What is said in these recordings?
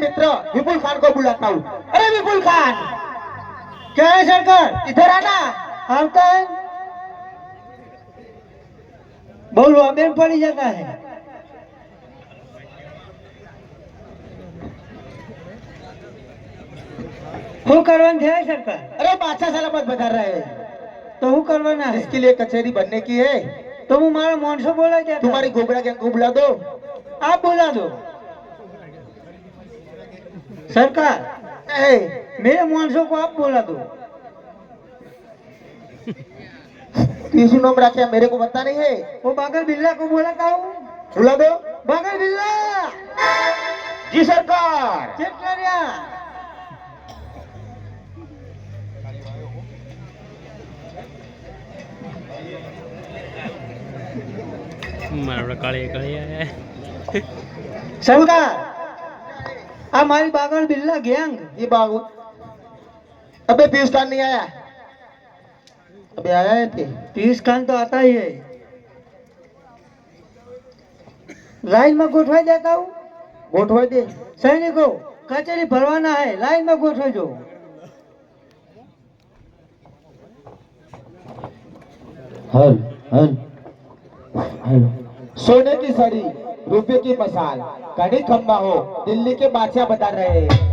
मित्र विपुल खान को बुलाता हूँ अरे विपुल खान क्या है सरकार इधर आना आता है बोलो अबेन पड़ी जाता है શું કરવાનું છે સરકાર अरे बादशाह सलामत बता रहे हैं તો શું કરવાના है इसके लिए कचहरी बनने की है તો હું મારા માણસો બોલાય ત્યાં तुम्हारी गोबरा गैंग को बुला दो आप बोला दो सरकार ए, मेरे मानसों को आप बोला दो तीसू नाम रखे मेरे को पता नहीं है वो बागर बिल्ला को बोला था हूँ बुला दो बागर बिल्ला जी सरकार चेक कर या મારા કાળી કાળી આયા सरकार આ મારી બાગર બિલ્લા ગેંગ ये बाबू अबे पीयूष खान नहीं आया अबे आया है थे पीयूष खान तो आता ही है लाइन में गोठवाई देता हूँ गोठवा दे सैनिकों कचहरी भरवाना है लाइन में गोठवाई दो हल हल हल सोने की सड़ी रुपए की मसाल कड़ी खम्बा हो दिल्ली के बादशाह बता रहे हैं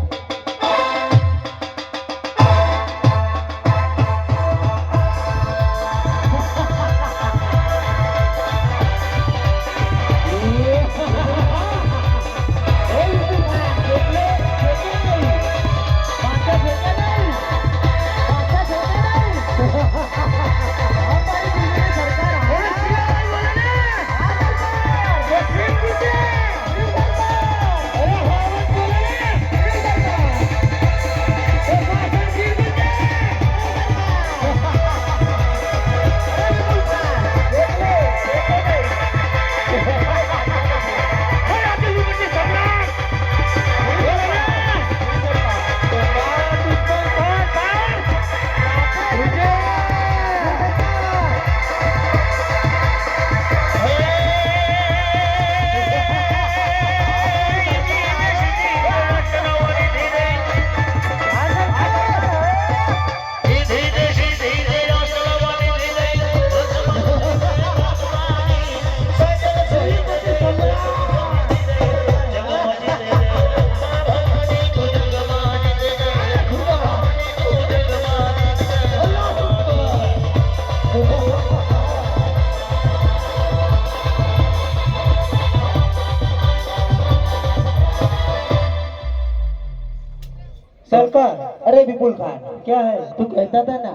क्या है तू कहता था ना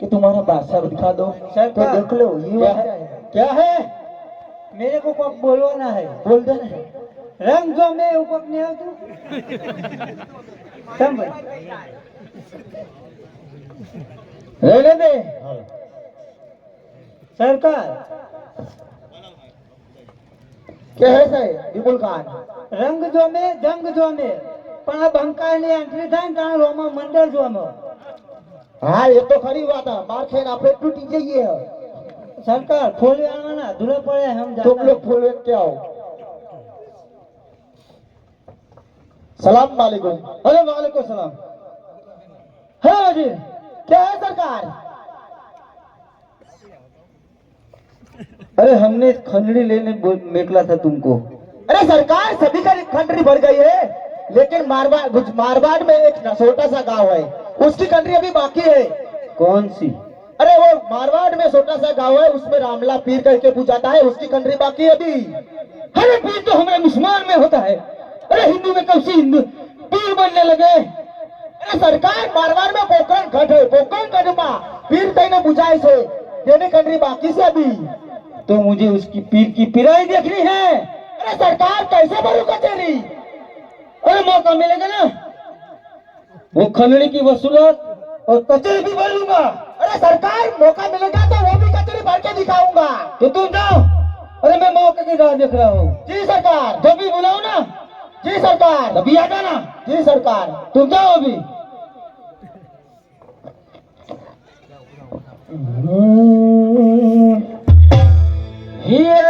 कि तुम्हारा बादशाह दिखा दो तो देख लो ये क्या है क्या है मेरे को कब बोलवाना है बोल दे रंग जो मैं ऊपर नहीं आऊ तू समझ दे सरकार क्या है साहब बिपुल खान रंग जो में जंग जो में પણ આ બંકાયની એન્ટ્રી થાય ને ત્યાં રોમા મંડળ જોમે हाँ ये तो खरी बात है मार खेन आपने टूटी जाइए સરકાર ફોલી આવાના ધૂળે પડે હમ तुम જાતા लोग फूल के आओ सलाम वालेकुम अरे वालेकुम सलाम है वजीर क्या है सरकार अरे हमने खंडड़ी लेने निकला था तुमको अरे सरकार सभी का कंट्री बढ़ गई है लेकिन मारवाड़ मारवाड़ में एक छोटा सा गाँव है। उसकी कंट्री अभी बाकी है। कौन सी? अरे वो मारवाड़ में छोटा सा गाँव है उसमें रामला पीर करके पूजाता है उसकी कंट्री बाकी है अभी। अरे पीर तो हमारे मुसलमान में होता है। अरे हिंदू में कब से हिंदू पीर बनने लगे? अरे सरकार मारवाड़ में पोखरण घट है पोखरण घट में पीर कहीं ने बुझाए से तेरी कंट्री बाकी से अभी। तो मुझे उसकी पीर की पिराई देखनी है। अरे सरकार कैसे भरू कचेरी अरे मौका मिलेगा ना? वो खंडड़ी की वसूलत और कचरे भी भर लूँगा अरे सरकार, मौका मिलेगा तो वो भी कचेरी भर के दिखाऊँगा। तो तुम जाओ। अरे मैं मौके की राह देख रहा हूँ। जी सरकार। जब भी बुलाओ ना। जी सरकार। तभी आ जाना जी सरकार। तुम जाओ अभी। सुन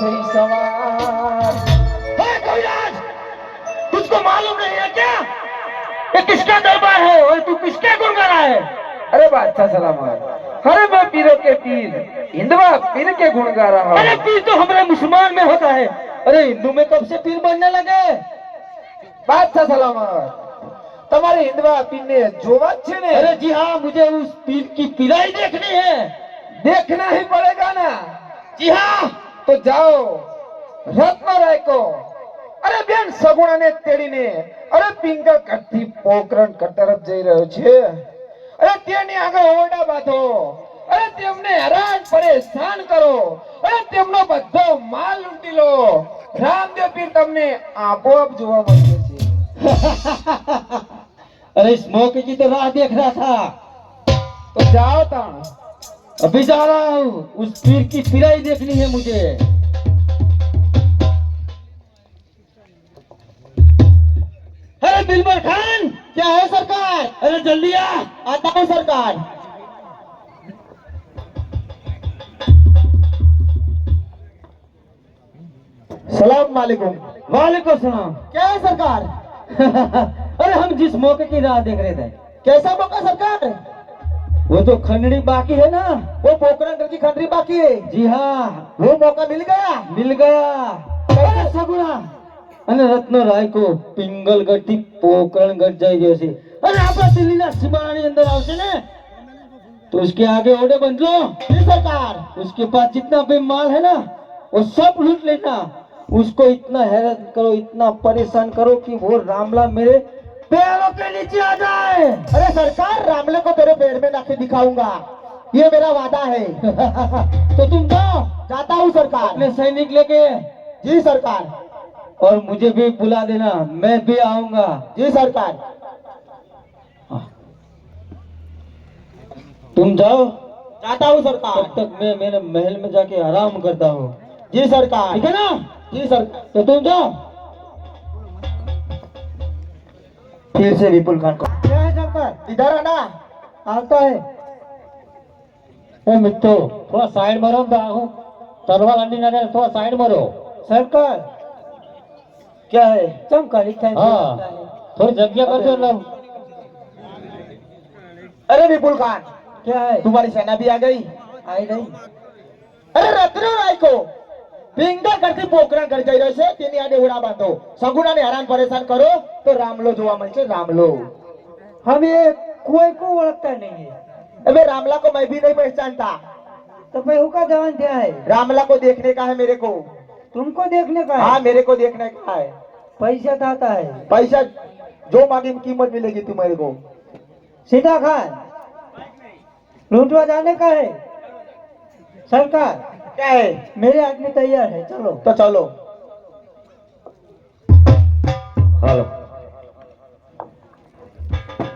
થઈ સવાર है कविराज तुझको मालूम नहीं है क्या ये किसका दरबार है और तू किसके गुण गा रहा है अरे बादशाह सलामत अरे मैं पीरों के पीर हिंदवा पीर के गुण गा रहा अरे हूँ पीर तो हमारे मुसलमान में होता है अरे हिंदू में कब से पीर बनने लगे બાદશાહ સલામત તમારે હિન્દવા પીરને જોવા જ છે ને अरे जी हाँ मुझे उस पीर की पिराई देखनी है देखना ही पड़ेगा ना जी हाँ તો જાઓ રથમાં રાખો અરે બેન સગુણાને તેડીને. અરે પિંગલ કટથી પોકરણ તરફ જઈ રહ્યો છે. અરે તેની આગળ ઓરડા બાંધો. અરે તેમને હેરાન પરેશાન કરો. અરે તેમનો બધો માલ લૂંટી લો. રામદેવ પીર તમને આપોઆપ જોવા મળે છે અરે સ્મોકજી તો રાહ દેખ રહા થા. તો જાઓ તાણ. अभी जा रहा हूँ। उस पीर की पिराई देखनी है मुझे। अरे बिलबर खान, क्या है सरकार? अरे जल्दी आ, आता हूँ सरकार। सलाम वालेकुम। वालेकुम सलाम। क्या है सरकार? अरे हम जिस मौके की राह देख रहे थे। कैसा मौका सरकार? वो तो खंडड़ी बाकी है ना वो पोखरण की खंडरी बाकी है जी हाँ वो मौका मिल गया મિલ ગયા અરે સગુણા અને રત્નો રાય કો પિંગલગઢ થી પોકરણગઢ જઈ રહ્યો છે અને આપણા દિલ્હીના સીમાડાની અંદર આવશે ને तो उसके आगे ओडे बंद लो जी सरकार उसके पास जितना भी माल है ना वो सब लूट लेना उसको इतना हैरान करो इतना परेशान करो कि वो रामला मेरे पैरों के नीचे आ जाए। अरे सरकार रामले को तेरे पेड़ में लाके दिखाऊँगा। ये मेरा वादा है। तो तुम जाओ जाता हूँ सरकार। अपने सैनिक लेके। जी सरकार। और मुझे भी बुला देना मैं भी आऊँगा। जी सरकार। तुम जाओ। जाता हूँ सरकार। तब तक मैं मेरे महल में जाके आराम करता हूँ। जी सरकार। ठीक है ना? जी सरकार। तो तुम जाओ। फिर से विपुल खान को क्या है सरकार इधर आना आता है ए मित्रो थोड़ा साइड मारो हूँ तरवा लंडी ना दे थोड़ा साइड मारो सरकार क्या है चमका लिखा है हाँ थोड़ी जगह कर दो ना अरे विपुल खान क्या है तुम्हारी सेना भी आ गई आई नहीं અરે રત્નો નાયકો પિંગા કરતી પોકરા કરી જઈ રહ્યો છે તેની આડે ઉડા બાંધો સગુણાને હેરાન પરેશાન કરો તો રામલો જોવા મળશે રામલો हम ये कोई को ओळखता नहीं है अबे रामला को मैं भी नहीं पहचानता तो मैं का जवान क्या है रामला को देखने का है मेरे को तुमको देखने का हाँ मेरे को देखने का है पैसा आता है पैसा जो मांगी कीमत मिलेगी तू मेरे को सीधा खान लूटवा जाने का है सरकार क्या है मेरे आदमी तैयार है चलो तो चलो હાલો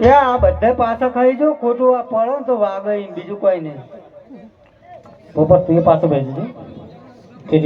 એ આ બધા પાછા ખાઈ જો ખોટું આ પડો ને તો વાગે એમ બીજું કોઈ નહીં પોપટ તું એ પાછો બેસી કે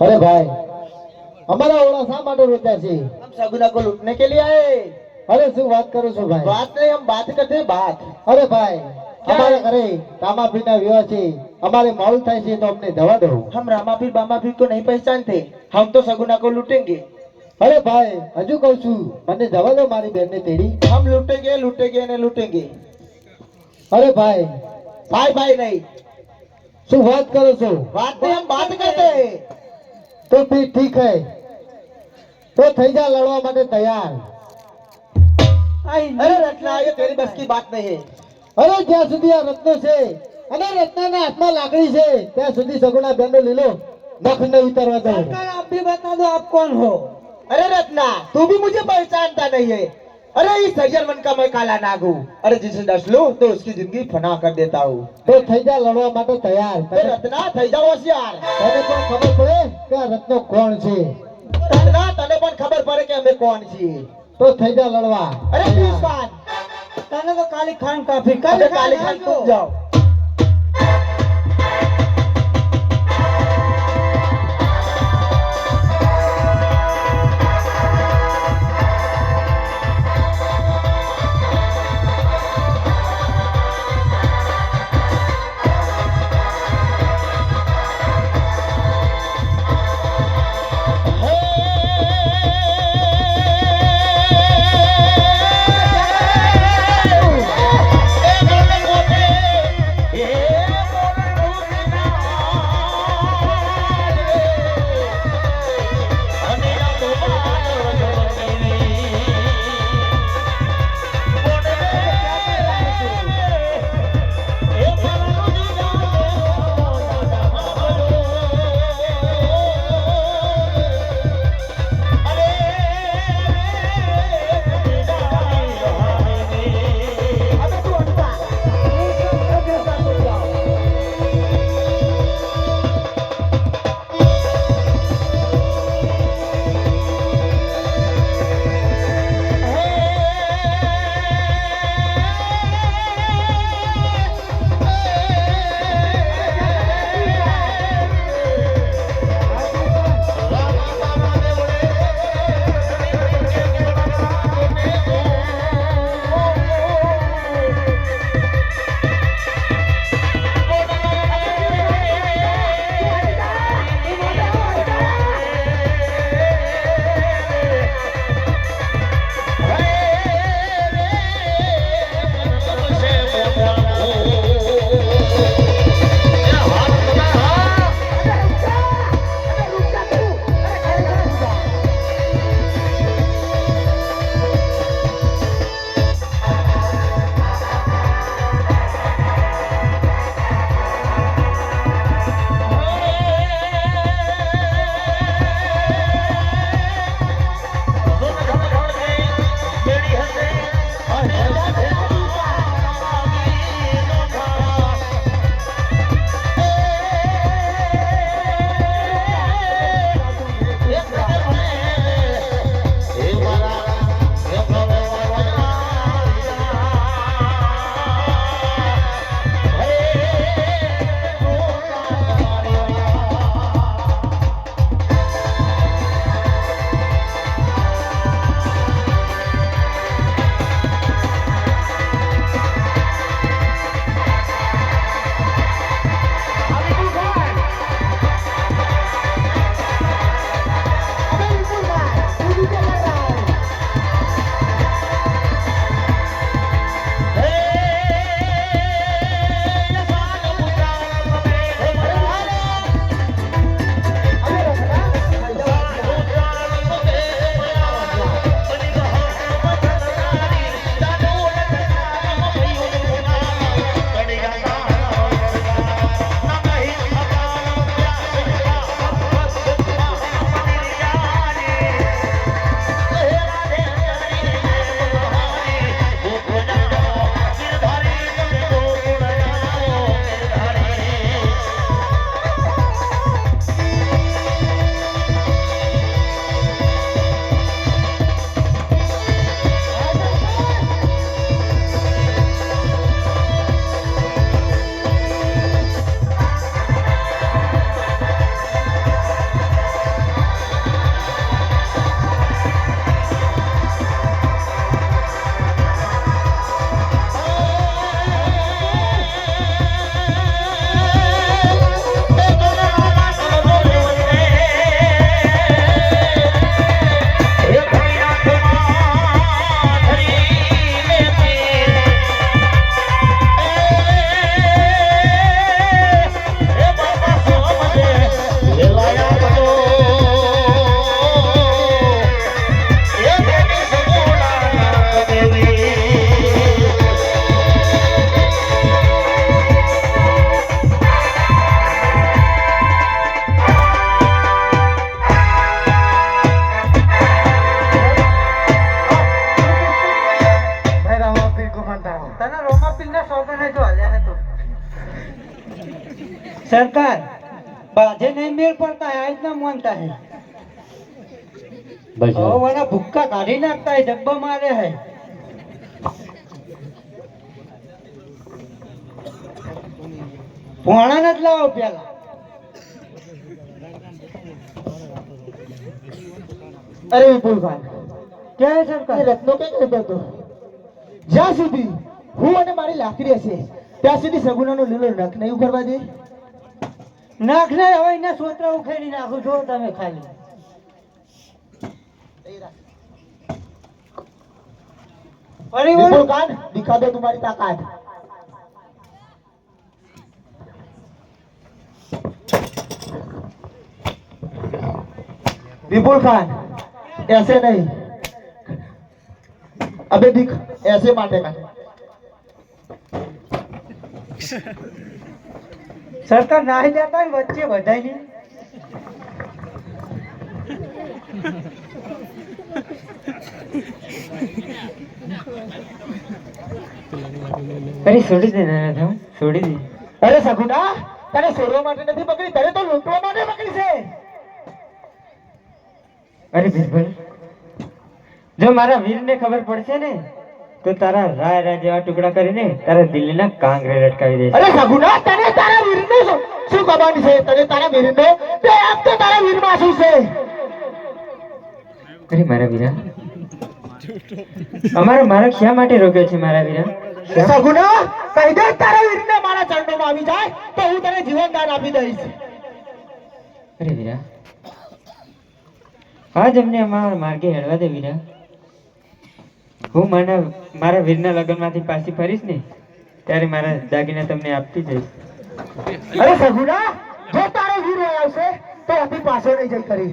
અરે ભાઈ અમારા ઓળા શા માટે રોત્યા છે हम सगुना को लूटने के लिए आए અરે શું વાત કરો છો ભાઈ बात नहीं हम बात करते हैं बात અરે ભાઈ અમારા ઘરે તામાપીના વિવાહ છે અમારે મોડું થાય છે તો અમને જવા દો हम रामापीर बामापीर को नहीं पहचानते हम तो सगुना को लूटेंगे અરે ભાઈ હજુ કહું છું મને જવા દો મારી બેનને તેડી हम लूटेंगे लूटेंगे ने लूटेंगे અરે ભાઈ भाई भाई नहीं શું વાત કરો છો बात नहीं हम बात करते हैं તો ફિર ઠીક હૈ તો થઈ જા લડવા માટે તૈયાર अरे रचना ये तेरी बस की बात नहीं है અરે જ્યાં સુધી આ રત્નો છે અને રત્નના હાથમાં લાકડી છે ત્યાં સુધી સગુણા બેનનો લીલો નખ ન ઉતારવા દો आप भी बता दो आप कौन हो अरे रत्ना तू भी मुझे पहचानता नहीं है अरे इस सज्जन मन का मैं काला नाग हूँ अरे जिसे डस लूं तो उसकी जिंदगी फना कर देता हूँ તો થઈ જા લડવા માટે તૈયાર अरे તને रत्ना થઈ જાવ હોશિયાર તને પણ ખબર પડે કે આ રત્નો કોણ છે રત્ના તને પણ ખબર પડે કે અમે કોણ છીએ તો થઈ જા લડવા અરે તૈયાર. પ્લીઝ ખાન તને તો કાલી ખાન કાફી કાલી કાલી ખાન તુમ જાઓ ના માનતા હે. વાળા ભૂક્કા કાઢી નાખતા ડબ્બા મારે હે. પોણા જ લાવો પેલા. અરે વિપુલભાઈ ક્યાં છે સરકાર? રત્નો કઈ કરી હતો? જ્યાં સુધી હું અને મારી લાકડી હશે ત્યાં સુધી સગુના સગુનાનો લીલો નખ નહીં ઉઘરવા દે. નાખ ને હવે એના સોતરા ઉખેડી નાખું જો તમે ખાલી ફરી વિપુલ બોલો ખાન દિખા દો તમારી તાકાત विपुल खान ऐसे नहीं अबे दिख ऐसे मारने का સરકાર ના જતા વચ્ચે બધાય અરે છોડી દે, ના છોડી દે. અરે સગુના તને છોડવા માટે નથી પકડી, તને તો લૂંટવા માટે પકડી છે. અરે ભીરભાઈ જો મારા વીરને ખબર પડશે ને તો તારા રાય જેવા ટુકડા કરીને તારા દિલ્હીના કાંગરે લટકાવી દે અરે સગુના તને તારા વીરનો શું કમાન છે? તને તારા વીરનો? તે આપ તો તારા વીરમાં શું છે? અરે મારા વીરા. અમારા મારા શા માટે રોક્યો છે મારા વીરા? સગુના કહી દે તારા વીરને મારા ચરણોમાં આવી જાય તો હું તને જીવનદાન આપી દઈશ. અરે વીરા. આજ અમને અમારા માર્ગે હેડવા દે વીરા. હું મને મારા વીરના લગ્નમાંથી પાછી ફરીશ ને ત્યારે મારા દાગીના તમને આપતી જઈશ. અરે સગુડા જો તારો વીર આવશે તો આપણી પાસે નહીં જઈ કરી.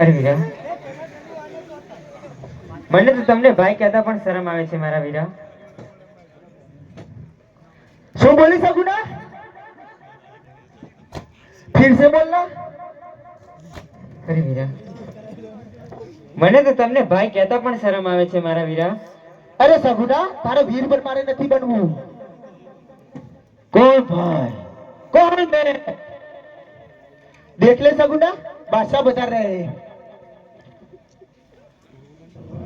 અરે વીરા. મને તો તમને ભાઈ કહેતા પણ શરમ આવે છે મારા વીરા. શું બોલી શકું ના ફિર સે બોલના અરે વીરા. મને તો તમને ભાઈ કહેતા પણ શરમ આવે છે મારા વીરા. અરે સગુડા તારે વીર પર મારે નથી બનવું. કોણ ભાઈ? કોણ મેરે દેખ લે સગુડા બાદશાહ બતા રહે.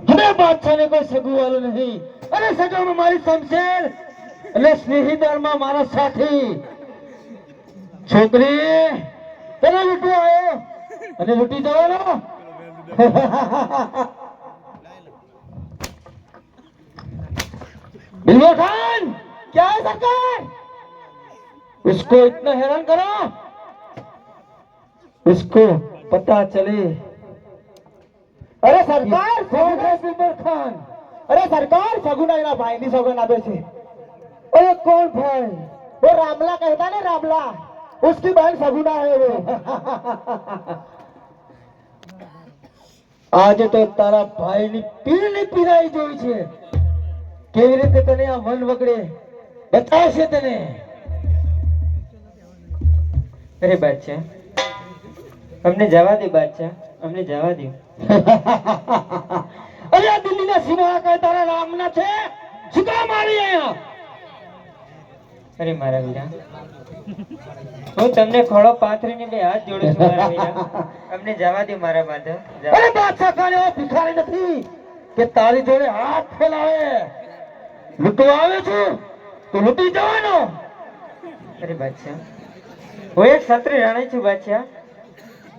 હમે બાદશાહ ને કોઈ સગુ વાલો નહીં. અરે સગામાં મારી શમશેર. એટલે સ્નેહીદારમાં મારા સાથી. છોકરી તને લૂંટવા આવ્યો? અને લૂંટી જવાનો? बिल्कुल खान क्या है सरकार उसको इतना हैरान करो उसको पता चले અરે સરકાર कौन है बिल्कुल खान અરે સરકાર સગુના એના ભાઈની સોગન આપે છે अरे कौन भाई वो रामला कहता ना रामला उसकी बहन सगुना है वो આજે તો તારા ભાઈની પીરની પીરાઈ જોઈ છે. કેવી રીતે તને આ મન વગડે બતાવશે તને? અરે બાદશાહ અમને જવા દે બાદશાહ અમને જવા દે. અરે આ દિલ્હીના સિંહ તારા રામના છે. શું આવી અહીંયા. અરે મારા વીરા હું તમને ખોળો પાથરીને બે હાથ જોડું છું મારા વીરા અમને જવા દે મારા બાદા અરે બાદશાહ કાલે ઓ ભિખારી નથી કે તારી જોડે હાથ ફેલાવે. લૂંટવા આવે છું તો લૂંટી જવાનો. અરે બાદશાહ. હું એક ક્ષત્રિય રાણી છું બાદશાહ.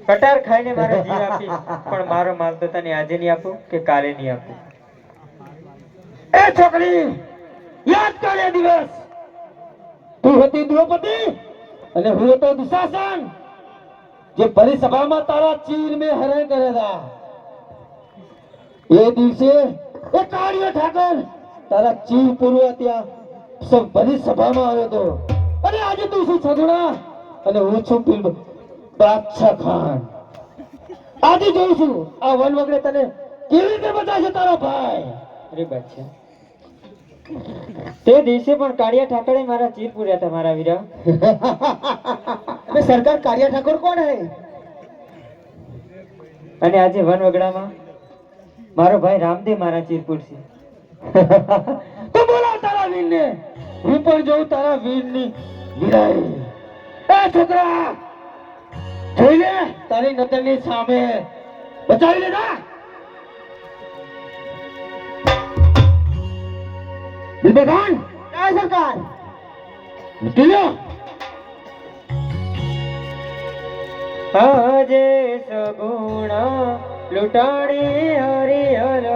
કટાર ખાઈને મારો જીવ આપી પણ મારો માલ તો તને આજે નહીં આપું કે કાલે નહીં આપું. એ છોકરી યાદ કરે દિવસ. તું હતી દ્રૌપદી. અને હું હતો દુશાસન, જે પરિસભામાં તારા ચીર મે હરણ કરેલા. એ દિવસે એ કાળિયો ઠાકર તારા ચીર પૂર્વ ત્યાં સૌ પરિસભામાં આવ્યો હતો. અને આજે તું શું છગડા અને હું છું પીર બાદશાહ ખાન આજે જોઉં છું આ વન વગડે તને કેવી રીતે બતાવશે તારો ભાઈ? અરે બાદશાહ તે દિવસે પણ કાળિયા ઠાકરે મારા ચીર પૂર્યા હતા મારા વીરા. સરકાર કાળિયા ઠાકોર કોણ હે? અને આજે વન મારો ભાઈ રામદેવ મારા ચીર પૂરશે. તો બોલાવ તારા વીરને. હું પણ જોઉં તારા વીરની વિરાય એ છોકરા! જોઈ લે તારી નજરની સામે. બચાવી લેના ના બિલબેખાન क्या सरकार નીકળી લો આજે સગુણા લૂંટાણી હરિહર